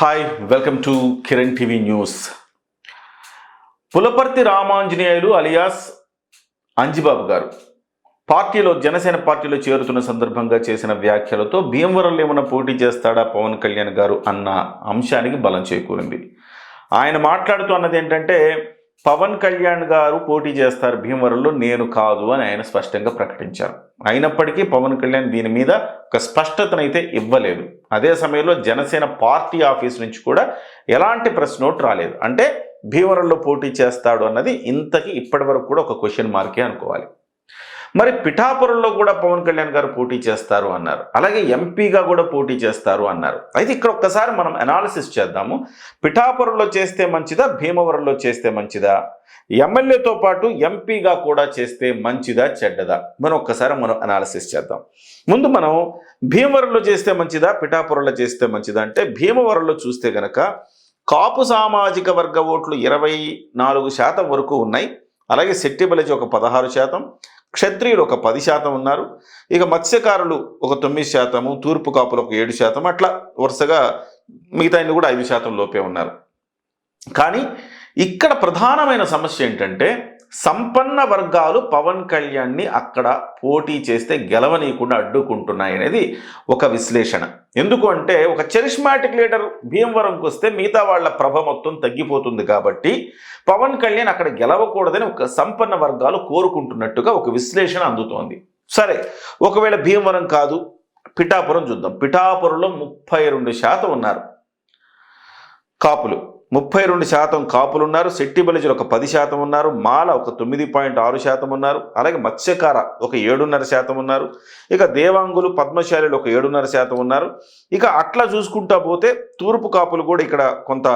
Hi welcome to Kiran TV news Pulaparthi Ramanjaneyulu alias Anjibabu garu పార్టీలో జనసేన పార్టీలో చేరుతున్న సందర్భంగా చేసిన వ్యాఖ్యలతో భీమవరంలో ఏమైనా పోటీ చేస్తాడా పవన్ కళ్యాణ్ గారు అన్న అంశానికి బలం చేకూరింది. ఆయన మాట్లాడుతూ అన్నది ఏంటంటే పవన్ కళ్యాణ్ గారు పోటీ చేస్తారు భీమవరంలో నేను కాదు అని ఆయన స్పష్టంగా ప్రకటించారు. అయినప్పటికీ పవన్ కళ్యాణ్ దీని మీద ఒక స్పష్టతనైతే ఇవ్వలేదు. అదే సమయంలో జనసేన పార్టీ ఆఫీస్ నుంచి కూడా ఎలాంటి ప్రెస్ నోట్ రాలేదు. అంటే భీమవరంలో పోటీ చేస్తాడు అన్నది ఇంతకి ఇప్పటి వరకు కూడా ఒక క్వశ్చన్ మార్కే అనుకోవాలి. మరి పిఠాపురంలో కూడా పవన్ కళ్యాణ్ గారు పోటీ చేస్తారు అన్నారు. అలాగే ఎంపీగా కూడా పోటీ చేస్తారు అన్నారు. అయితే ఇక్కడ ఒక్కసారి మనం అనాలిసిస్ చేద్దాము. పిఠాపురంలో చేస్తే మంచిదా? భీమవరంలో చేస్తే మంచిదా? ఎమ్మెల్యేతో పాటు ఎంపీగా కూడా చేస్తే మంచిదా? చెడ్డదా? మనం ఒక్కసారి మనం అనాలిసిస్ చేద్దాం. ముందు మనం భీమవరంలో చేస్తే మంచిదా? పిఠాపురంలో చేస్తే మంచిదా? అంటే భీమవరంలో చూస్తే గనక కాపు సామాజిక వర్గ ఓట్లు ఇరవై నాలుగు శాతం వరకు ఉన్నాయి. అలాగే శెట్టిబలజి ఒక పదహారు శాతం. క్షత్రియులు ఒక పది శాతం ఉన్నారు. ఇక మత్స్యకారులు ఒక తొమ్మిది శాతము తూర్పు కాపులు ఒక ఏడు శాతం అట్లా వరుసగా మిగతా కూడా ఐదు శాతం లోపే ఉన్నారు. కానీ ఇక్కడ ప్రధానమైన సమస్య ఏంటంటే సంపన్న వర్గాలు పవన్ కళ్యాణ్ని అక్కడ పోటీ చేస్తే గెలవనీయకుండా అడ్డుకుంటున్నాయి అనేది ఒక విశ్లేషణ. ఎందుకు అంటే ఒక చరిష్మాటిక్ లీడర్ భీమవరంకి వస్తే మిగతా వాళ్ళ ప్రభ మొత్తం తగ్గిపోతుంది కాబట్టి పవన్ కళ్యాణ్ అక్కడ గెలవకూడదని ఒక సంపన్న వర్గాలు కోరుకుంటున్నట్టుగా ఒక విశ్లేషణ అందుతోంది. సరే ఒకవేళ భీమవరం కాదు పిఠాపురం చూద్దాం. పిఠాపురంలో ముప్పై రెండు శాతం ఉన్నారు కాపులు. ముప్పై రెండు శాతం కాపులు ఉన్నారు శెట్టి బలిజలు ఒక పది శాతం ఉన్నారు మాల ఒక తొమ్మిది పాయింట్ ఆరు శాతం ఉన్నారు అలాగే మత్స్యకార ఒక ఏడున్నర శాతం ఉన్నారు ఇక దేవాంగులు పద్మశాలిలు ఒక ఏడున్నర శాతం ఉన్నారు. ఇక అట్లా చూసుకుంటా పోతే తూర్పు కాపులు కూడా ఇక్కడ కొంత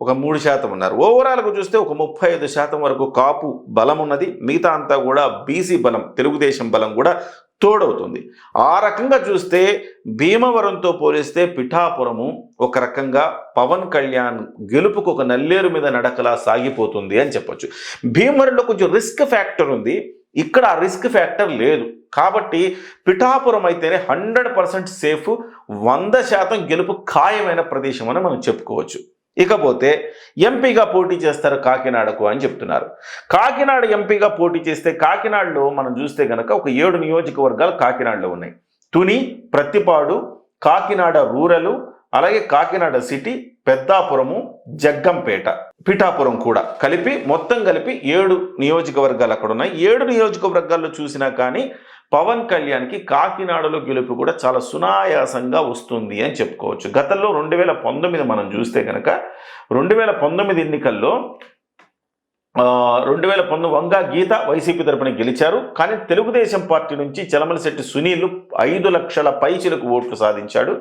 ఒక మూడు శాతం ఉన్నారు. ఓవరాల్గా చూస్తే ఒక ముప్పై ఐదు శాతం వరకు కాపు బలం ఉన్నది మిగతా అంతా కూడా బీసీ బలం తెలుగుదేశం బలం కూడా తోడవుతుంది. ఆ రకంగా చూస్తే భీమవరంతో పోలిస్తే పిఠాపురము ఒక రకంగా పవన్ కళ్యాణ్ గెలుపుకు ఒక నల్లేరు మీద నడకలా సాగిపోతుంది అని చెప్పొచ్చు. భీమవరంలో కొంచెం రిస్క్ ఫ్యాక్టర్ ఉంది. ఇక్కడ ఆ రిస్క్ ఫ్యాక్టర్ లేదు. కాబట్టి పిఠాపురం అయితేనే హండ్రెడ్ పర్సెంట్ సేఫ్ వంద శాతం గెలుపు ఖాయమైన ప్రదేశం అని మనం చెప్పుకోవచ్చు. ఇకపోతే ఎంపీగా పోటీ చేస్తారు కాకినాడకు అని చెప్తున్నారు. కాకినాడ ఎంపీగా పోటీ చేస్తే కాకినాడలో మనం చూస్తే గనక ఒక ఏడు నియోజకవర్గాలు కాకినాడలో ఉన్నాయి. తుని ప్రత్తిపాడు కాకినాడ రూరలు అలాగే కాకినాడ సిటీ పెద్దాపురము జగ్గంపేట పిఠాపురం కూడా కలిపి మొత్తం కలిపి ఏడు నియోజకవర్గాలు అక్కడ ఉన్నాయి. ఏడు నియోజకవర్గాల్లో చూసినా కానీ పవన్ కళ్యాణ్కి కాకినాడలో గెలుపు కూడా చాలా సునాయాసంగా వస్తుంది అని చెప్పుకోవచ్చు. గతంలో రెండు వేల పంతొమ్మిది మనం చూస్తే కనుక రెండు వేల పంతొమ్మిది ఎన్నికల్లో రెండు వేల పంతొమ్మిది వంగా గీత వైసీపీ తరపున గెలిచారు. కానీ తెలుగుదేశం పార్టీ నుంచి చలమలశెట్టి సునీల్ ఐదు లక్షల పైచిలకు ఓట్లు సాధించాడు.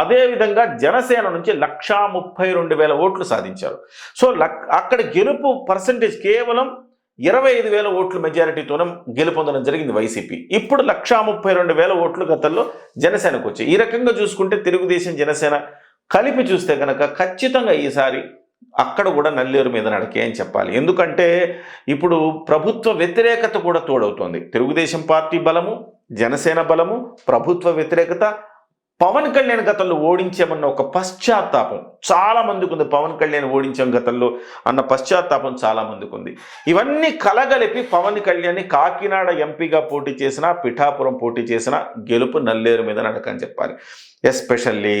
అదేవిధంగా జనసేన నుంచి లక్షా ముప్పై రెండు వేల ఓట్లు సాధించారు. సో లక్ అక్కడ గెలుపు పర్సంటేజ్ కేవలం ఇరవై ఐదు వేల ఓట్ల మెజారిటీతోనే గెలుపొందడం జరిగింది వైసీపీ. ఇప్పుడు లక్షా ముప్పై రెండు వేల ఓట్లు గతంలో జనసేనకు వచ్చాయి ఈ రకంగా చూసుకుంటే తెలుగుదేశం జనసేన కలిపి చూస్తే కనుక ఖచ్చితంగా ఈసారి అక్కడ కూడా నల్లేరు మీద నడకే అని చెప్పాలి. ఎందుకంటే ఇప్పుడు ప్రభుత్వ వ్యతిరేకత కూడా తోడవుతోంది. తెలుగుదేశం పార్టీ బలము జనసేన బలము ప్రభుత్వ వ్యతిరేకత పవన్ కళ్యాణ్ గతంలో ఓడించామన్న ఒక పశ్చాత్తాపం. చాలా మందికి ఉంది పవన్ కళ్యాణ్ ఓడించాం గతంలో అన్న పశ్చాత్తాపం చాలా మందికి ఉంది ఇవన్నీ కలగలిపి పవన్ కళ్యాణ్ కాకినాడ ఎంపీగా పోటీ చేసిన పిఠాపురం పోటీ చేసిన గెలుపు నల్లేరు మీద నడకని చెప్పాలి. ఎస్పెషల్లీ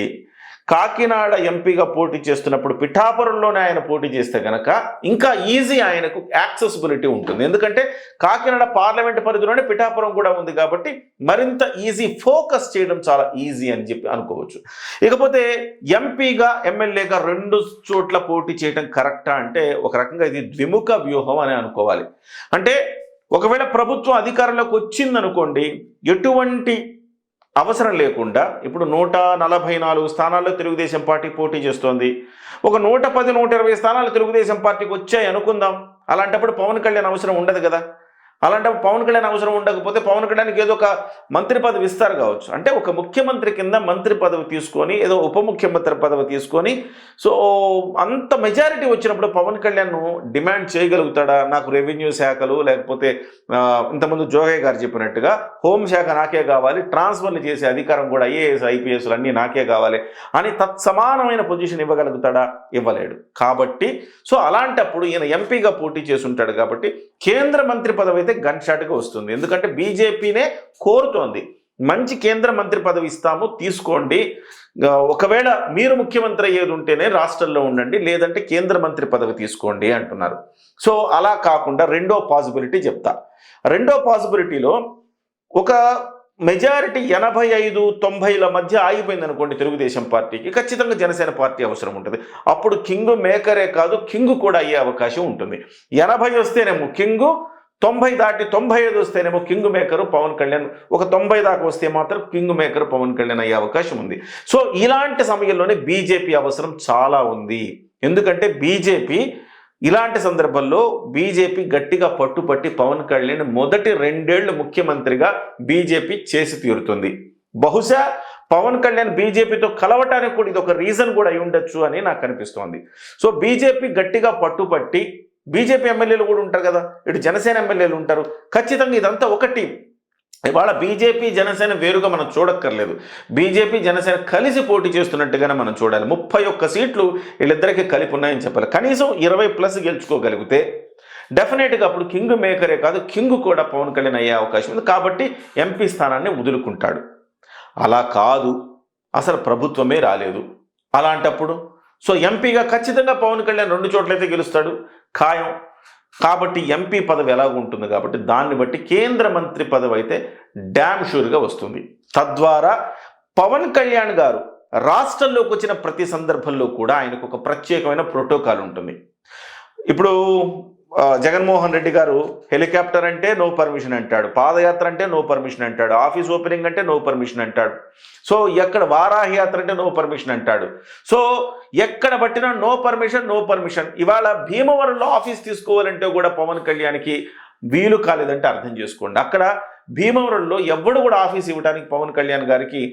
కాకినాడ ఎంపీగా పోటీ చేస్తున్నప్పుడు పిఠాపురంలోనే ఆయన పోటీ చేస్తే కనుక ఇంకా ఈజీ ఆయనకు యాక్సెసిబిలిటీ ఉంటుంది. ఎందుకంటే కాకినాడ పార్లమెంట్ పరిధిలోనే పిఠాపురం కూడా ఉంది కాబట్టి మరింత ఈజీ ఫోకస్ చేయడం చాలా ఈజీ అని చెప్పి అనుకోవచ్చు. ఇకపోతే ఎంపీగా ఎమ్మెల్యేగా రెండు చోట్ల పోటీ చేయడం కరెక్టా అంటే ఒక రకంగా ఇది ద్విముఖ వ్యూహం అని అనుకోవాలి. అంటే ఒకవేళ ప్రభుత్వం అధికారంలోకి వచ్చిందనుకోండి ఎటువంటి అవసరం లేకుండా ఇప్పుడు నూట నలభై నాలుగు స్థానాల్లో తెలుగుదేశం పార్టీ పోటీ చేస్తోంది. ఒక నూట పది నూట ఇరవై స్థానాలు తెలుగుదేశం పార్టీకి వచ్చాయి అనుకుందాం. అలాంటప్పుడు పవన్ కళ్యాణ్ అవసరం ఉండదు కదా. అలాంటప్పుడు పవన్ కళ్యాణ్ అవసరం ఉండకపోతే పవన్ కళ్యాణ్కి ఏదో ఒక మంత్రి పదవి ఇస్తారు కావచ్చు. అంటే ఒక ముఖ్యమంత్రి కింద మంత్రి పదవి తీసుకొని ఏదో ఉప ముఖ్యమంత్రి పదవి తీసుకొని సో అంత మెజారిటీ వచ్చినప్పుడు పవన్ కళ్యాణ్ డిమాండ్ చేయగలుగుతాడా? నాకు రెవెన్యూ శాఖలు లేకపోతే ఇంతకుముందు జోగయ్య గారు చెప్పినట్టుగా హోంశాఖ నాకే కావాలి ట్రాన్స్ఫర్లు చేసే అధికారం కూడా ఐఏఎస్ ఐపీఎస్లు అన్నీ నాకే కావాలి అని తత్సమానమైన పొజిషన్ ఇవ్వగలుగుతాడా? ఇవ్వలేడు. కాబట్టి సో అలాంటప్పుడు ఈయన ఎంపీగా పోటీ చేసి ఉంటాడు కాబట్టి కేంద్ర మంత్రి పదవి అయితే గన్ షాట్గా వస్తుంది. ఎందుకంటే బీజేపీనే కోరుతోంది. మంచి కేంద్ర మంత్రి పదవి ఇస్తాము తీసుకోండి. ఒకవేళ మీరు ముఖ్యమంత్రి అయ్యేది ఉంటేనే రాష్ట్రంలో ఉండండి లేదంటే కేంద్ర మంత్రి పదవి తీసుకోండి అంటున్నారు. సో అలా కాకుండా రెండో పాసిబిలిటీ చెప్తా. రెండో పాసిబిలిటీలో ఒక మెజారిటీ ఎనభై ఐదు తొంభైల మధ్య ఆగిపోయింది అనుకోండి తెలుగుదేశం పార్టీకి ఖచ్చితంగా జనసేన పార్టీ అవసరం ఉంటుంది. అప్పుడు కింగ్ మేకరే కాదు కింగ్ కూడా అయ్యే అవకాశం ఉంటుంది. ఎనభై వస్తేనేమో కింగు తొంభై దాటి తొంభై ఐదు వస్తేనేమో కింగ్ మేకర్ పవన్ కళ్యాణ్. ఒక తొంభై దాకా వస్తే మాత్రం కింగ్ మేకర్ పవన్ కళ్యాణ్ అయ్యే అవకాశం ఉంది. సో ఇలాంటి సమయంలోనే బీజేపీ అవసరం చాలా ఉంది. ఎందుకంటే బీజేపీ ఇలాంటి సందర్భంలో బీజేపీ గట్టిగా పట్టుపట్టి పవన్ కళ్యాణ్ మొదటి రెండేళ్ళు ముఖ్యమంత్రిగా బీజేపీ చేసి తీరుతుంది. బహుశా పవన్ కళ్యాణ్ బీజేపీతో కలవటానికి కూడా ఇది ఒక రీజన్ కూడా అయి ఉండొచ్చు అని నాకు అనిపిస్తోంది. సో బీజేపీ గట్టిగా పట్టుపట్టి బీజేపీ ఎమ్మెల్యేలు కూడా ఉంటారు కదా. ఇటు జనసేన ఎమ్మెల్యేలు ఉంటారు. ఖచ్చితంగా ఇదంతా ఒక టీం. ఇవాళ బీజేపీ జనసేన వేరుగా మనం చూడక్కర్లేదు. బీజేపీ జనసేన కలిసి పోటీ చేస్తున్నట్టుగానే మనం చూడాలి. ముప్పై ఒక్క సీట్లు వీళ్ళిద్దరికీ కలిపి ఉన్నాయని చెప్పాలి. కనీసం ఇరవై ప్లస్ గెలుచుకోగలిగితే డెఫినెట్గా అప్పుడు కింగ్ మేకరే కాదు కింగ్ కూడా పవన్ కళ్యాణ్ అయ్యే అవకాశం ఉంది. కాబట్టి ఎంపీ స్థానాన్ని వదులుకుంటాడు. అలా కాదు. అసలు ప్రభుత్వమే రాలేదు. అలాంటప్పుడు? సో ఎంపీగా ఖచ్చితంగా పవన్ కళ్యాణ్ రెండు చోట్లయితే గెలుస్తాడు. ఖాయం. కాబట్టి ఎంపీ పదవి ఎలాగ ఉంటుంది కాబట్టి దాన్ని బట్టి కేంద్ర మంత్రి పదవి అయితే డ్యామ్ షూర్గా వస్తుంది. తద్వారా పవన్ కళ్యాణ్ గారు రాష్ట్రంలోకి వచ్చిన ప్రతి సందర్భంలో కూడా ఆయనకు ఒక ప్రత్యేకమైన ప్రోటోకాల్ ఉంటుంది. ఇప్పుడు జగన్మోహన్ రెడ్డి గారు హెలికాప్టర్ అంటే నో పర్మిషన్ అంటాడు పాదయాత్ర అంటే నో పర్మిషన్ అంటాడు ఆఫీస్ ఓపెనింగ్ అంటే నో పర్మిషన్ అంటాడు. సో ఎక్కడ వారాహి యాత్ర అంటే నో పర్మిషన్ అంటాడు. సో ఎక్కడ పట్టినా నో పర్మిషన్ నో పర్మిషన్. ఇవాళ భీమవరంలో ఆఫీస్ తీసుకోవాలంటే కూడా పవన్ కళ్యాణ్కి వీలు కాలేదంటే అర్థం చేసుకోండి. అక్కడ భీమవరంలో ఎవడు కూడా ఆఫీస్ ఇవ్వడానికి పవన్ కళ్యాణ్ గారికి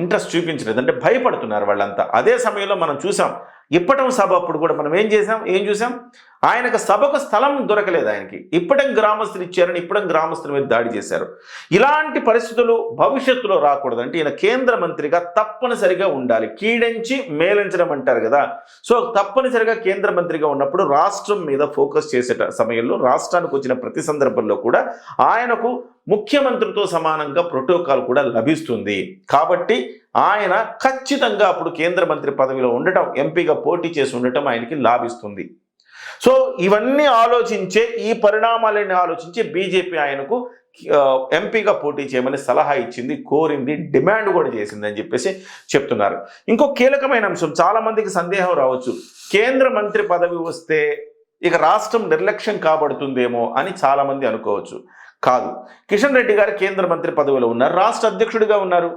ఇంట్రెస్ట్ చూపించలేదు. అంటే భయపడుతున్నారు వాళ్ళంతా. అదే సమయంలో మనం చూసాం ఇప్పటం సభ అప్పుడు కూడా మనం ఏం చేసాం ఏం చూసాం ఆయనకు సభకు స్థలం దొరకలేదు ఆయనకి. ఇప్పటం గ్రామస్తులు ఇచ్చారని ఇప్పటం గ్రామస్తుల మీద దాడి చేశారు. ఇలాంటి పరిస్థితులు భవిష్యత్తులో రాకూడదు అంటే ఈయన కేంద్ర మంత్రిగా తప్పనిసరిగా ఉండాలి. కీడించి మేలించడం అంటారు కదా. సో తప్పనిసరిగా కేంద్ర మంత్రిగా ఉన్నప్పుడు రాష్ట్రం మీద ఫోకస్ చేసే సమయంలో రాష్ట్రానికి వచ్చిన ప్రతి సందర్భంలో కూడా ఆయనకు ముఖ్యమంత్రితో సమానంగా ప్రోటోకాల్ కూడా లభిస్తుంది. కాబట్టి ఆయన ఖచ్చితంగా అప్పుడు కేంద్ర మంత్రి పదవిలో ఉండటం ఎంపీగా పోటీ చేసి ఉండటం ఆయనకి లాభిస్తుంది. సో ఇవన్నీ ఆలోచించే ఈ పరిణామాలన్నీ ఆలోచించి బీజేపీ ఆయనకు ఎంపీగా పోటీ చేయమని సలహా ఇచ్చింది కోరింది డిమాండ్ కూడా చేసింది అని చెప్పేసి చెప్తున్నారు. ఇంకో కీలకమైన అంశం చాలామందికి సందేహం రావచ్చు. కేంద్ర మంత్రి పదవి వస్తే ఇక రాష్ట్రం నిర్లక్ష్యం కాబడుతుందేమో అని చాలామంది అనుకోవచ్చు. కాదు. కిషన్ రెడ్డి గారు కేంద్ర మంత్రి పదవిలో ఉన్నారు రాష్ట్ర అధ్యక్షుడిగా ఉన్నారు.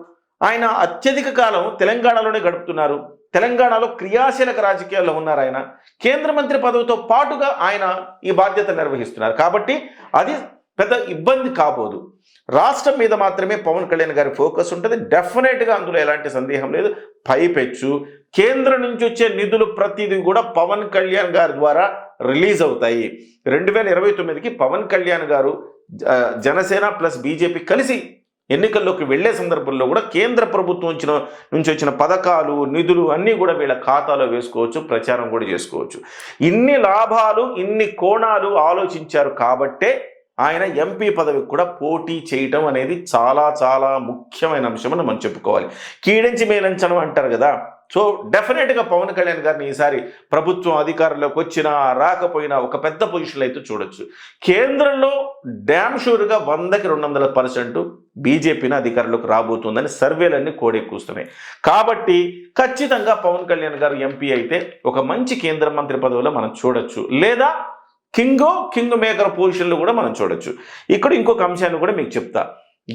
ఆయన అత్యధిక కాలం తెలంగాణలోనే గడుపుతున్నారు. తెలంగాణలో క్రియాశీలక రాజకీయాల్లో ఉన్నారు ఆయన. కేంద్ర మంత్రి పదవితో పాటుగా ఆయన ఈ బాధ్యత నిర్వహిస్తున్నారు. కాబట్టి అది పెద్ద ఇబ్బంది కాబోదు. రాష్ట్రం మీద మాత్రమే పవన్ కళ్యాణ్ గారి ఫోకస్ ఉంటుంది. డెఫినెట్గా అందులో ఎలాంటి సందేహం లేదు. పైపెచ్చు. కేంద్రం నుంచి వచ్చే నిధులు ప్రతిదీ కూడా పవన్ కళ్యాణ్ గారి ద్వారా రిలీజ్ అవుతాయి. రెండు వేల ఇరవై తొమ్మిదికి పవన్ కళ్యాణ్ గారు జ- జనసేన ప్లస్ బీజేపీ కలిసి ఎన్నికల్లోకి వెళ్ళే సందర్భంలో కూడా కేంద్ర ప్రభుత్వం వచ్చిన నుంచి వచ్చిన పథకాలు నిధులు అన్నీ కూడా వీళ్ళ ఖాతాలో వేసుకోవచ్చు ప్రచారం కూడా చేసుకోవచ్చు. ఇన్ని లాభాలు ఇన్ని కోణాలు ఆలోచించారు కాబట్టే ఆయన ఎంపీ పదవికి కూడా పోటీ చేయటం అనేది చాలా చాలా ముఖ్యమైన అంశం అని మనం చెప్పుకోవాలి. కీడించి మేలంచడం అంటారు కదా సో డెఫినెట్గా పవన్ కళ్యాణ్ గారిని ఈసారి ప్రభుత్వం అధికారంలోకి వచ్చినా రాకపోయినా ఒక పెద్ద పొజిషన్లో అయితే చూడొచ్చు. కేంద్రంలో డ్యామ్ షూర్గా వందకి రెండు వందల పర్సెంట్ బీజేపీని అధికారంలోకి రాబోతుందని సర్వేలన్నీ కోడెక్కుస్తున్నాయి. కాబట్టి ఖచ్చితంగా పవన్ కళ్యాణ్ గారు ఎంపీ అయితే ఒక మంచి కేంద్ర మంత్రి పదవిలో మనం చూడొచ్చు. లేదా కింగో కింగ్ మేకర్ పొజిషన్లు కూడా మనం చూడొచ్చు. ఇక్కడ ఇంకొక అంశాన్ని కూడా మీకు చెప్తా.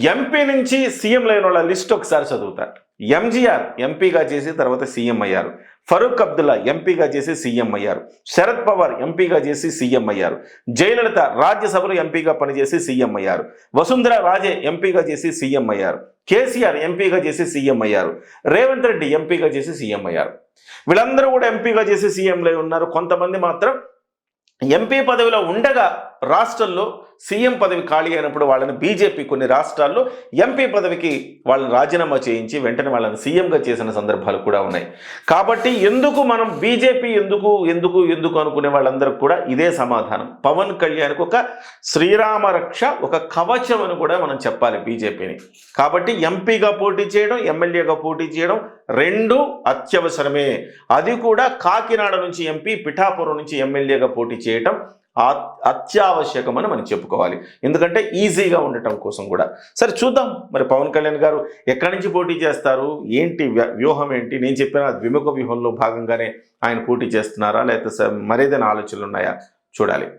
ఎంపీ నుంచి సీఎం లేని వాళ్ళ లిస్ట్ ఒకసారి చదువుతారు ఎంజీఆర్ ఎంపీగా చేసి తర్వాత సీఎం అయ్యారు. ఫరూక్ అబ్దుల్లా ఎంపీగా చేసి సీఎం అయ్యారు. శరద్ పవార్ ఎంపీగా చేసి సీఎం అయ్యారు. జయలలిత రాజ్యసభలో ఎంపీగా పనిచేసి సీఎం అయ్యారు. వసుంధర రాజే ఎంపీగా చేసి సీఎం అయ్యారు. కేసీఆర్ ఎంపీగా చేసి సీఎం అయ్యారు. రేవంత్ రెడ్డి ఎంపీగా చేసి సీఎం అయ్యారు. వీళ్ళందరూ కూడా ఎంపీగా చేసి సీఎంలో ఉన్నారు. కొంతమంది మాత్రం ఎంపీ పదవిలో ఉండగా రాష్ట్రంలో సీఎం పదవి ఖాళీ అయినప్పుడు వాళ్ళని బీజేపీ కొన్ని రాష్ట్రాల్లో ఎంపీ పదవికి వాళ్ళని రాజీనామా చేయించి వెంటనే వాళ్ళని సీఎంగా చేసిన సందర్భాలు కూడా ఉన్నాయి. కాబట్టి ఎందుకు మనం బీజేపీ ఎందుకు ఎందుకు ఎందుకు అనుకునే వాళ్ళందరికీ కూడా ఇదే సమాధానం. పవన్ కళ్యాణ్కి ఒక శ్రీరామ రక్ష ఒక కవచం అని కూడా మనం చెప్పాలి బీజేపీని కాబట్టి ఎంపీగా పోటీ చేయడం ఎమ్మెల్యేగా పోటీ చేయడం రెండు అత్యవసరమే. అది కూడా కాకినాడ నుంచి ఎంపీ పిఠాపురం నుంచి ఎమ్మెల్యేగా పోటీ చేయటం అత్యావశ్యకమని మనం చెప్పుకోవాలి. ఎందుకంటే ఈజీగా ఉండటం కోసం కూడా. సరే చూద్దాం. మరి పవన్ కళ్యాణ్ గారు ఎక్కడి నుంచి పోటీ చేస్తారు? ఏంటి వ్య- వ్యూహం ఏంటి? నేను చెప్పిన ద్విముఖ వ్యూహంలో భాగంగానే ఆయన పోటీ చేస్తున్నారా? లేకపోతే మరేదైనా ఆలోచనలు ఉన్నాయా? చూడాలి.